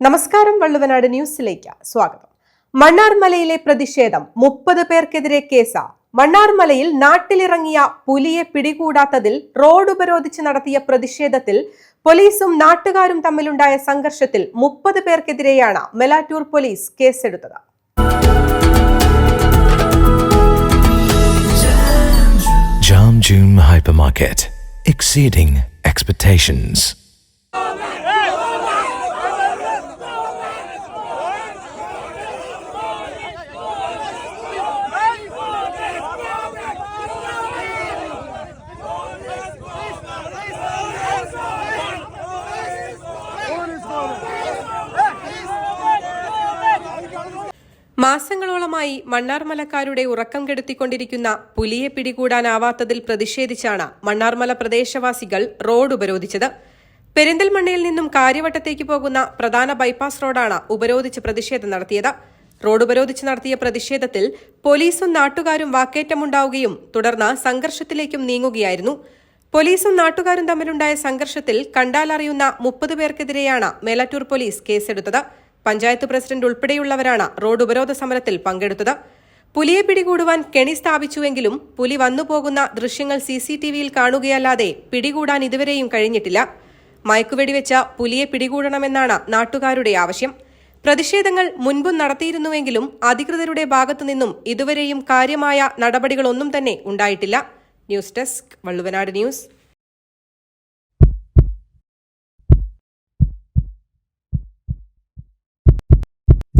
നമസ്കാരം വള്ളുവനാട് ന്യൂസിലേക്ക് സ്വാഗതം. മണ്ണാർമലയിലെ പ്രതിഷേധം മുപ്പത് പേർക്കെതിരെ കേസ. മണ്ണാർമലയിൽ നാട്ടിലിറങ്ങിയ പുലിയെ പിടികൂടാത്തതിൽ റോഡ് ഉപരോധിച്ച് നടത്തിയ പ്രതിഷേധത്തിൽ പോലീസും നാട്ടുകാരും തമ്മിലുണ്ടായ സംഘർഷത്തിൽ മുപ്പത് പേർക്കെതിരെയാണ് മെലാറ്റൂർ പോലീസ് കേസെടുത്തത്. Jam. മാസങ്ങളോളമായി മണ്ണാർമലക്കാരുടെ ഉറക്കം കെടുത്തിക്കൊണ്ടിരിക്കുന്ന പുലിയെ പിടികൂടാനാവാത്തതിൽ പ്രതിഷേധിച്ചാണ് മണ്ണാർമല പ്രദേശവാസികൾ റോഡ് ഉപരോധിച്ചത്. പെരിന്തൽമണ്ണയിൽ നിന്നും കാര്യവട്ടത്തേക്ക് പോകുന്ന പ്രധാന ബൈപ്പാസ് റോഡാണ് ഉപരോധിച്ച് പ്രതിഷേധം നടത്തിയത്. റോഡ് ഉപരോധിച്ച് നടത്തിയ പ്രതിഷേധത്തിൽ പോലീസും നാട്ടുകാരും വാക്കേറ്റമുണ്ടാവുകയും തുടർന്ന് സംഘർഷത്തിലേക്കും നീങ്ങുകയായിരുന്നു. പോലീസും നാട്ടുകാരും തമ്മിലുണ്ടായ സംഘർഷത്തിൽ കണ്ടാലറിയുന്ന മുപ്പത് പേർക്കെതിരെയാണ് മേലാറ്റൂർ പോലീസ് കേസെടുത്തത്. പഞ്ചായത്ത് പ്രസിഡന്റ് ഉൾപ്പെടെയുള്ളവരാണ് റോഡ് ഉപരോധ സമരത്തിൽ പങ്കെടുത്തത്. പുലിയെ പിടികൂടുവാൻ കെണി സ്ഥാപിച്ചുവെങ്കിലും പുലി വന്നുപോകുന്ന ദൃശ്യങ്ങൾ സി സി ടി വിയിൽ കാണുകയല്ലാതെ പിടികൂടാൻ ഇതുവരെയും കഴിഞ്ഞിട്ടില്ല. മയക്കുവെടിവെച്ച പുലിയെ പിടികൂടണമെന്നാണ് നാട്ടുകാരുടെ ആവശ്യം. പ്രതിഷേധങ്ങൾ മുൻപും നടത്തിയിരുന്നുവെങ്കിലും അധികൃതരുടെ ഭാഗത്തുനിന്നും ഇതുവരെയും കാര്യമായ നടപടികളൊന്നും തന്നെ ഉണ്ടായിട്ടില്ല. News desk Valluvanad news.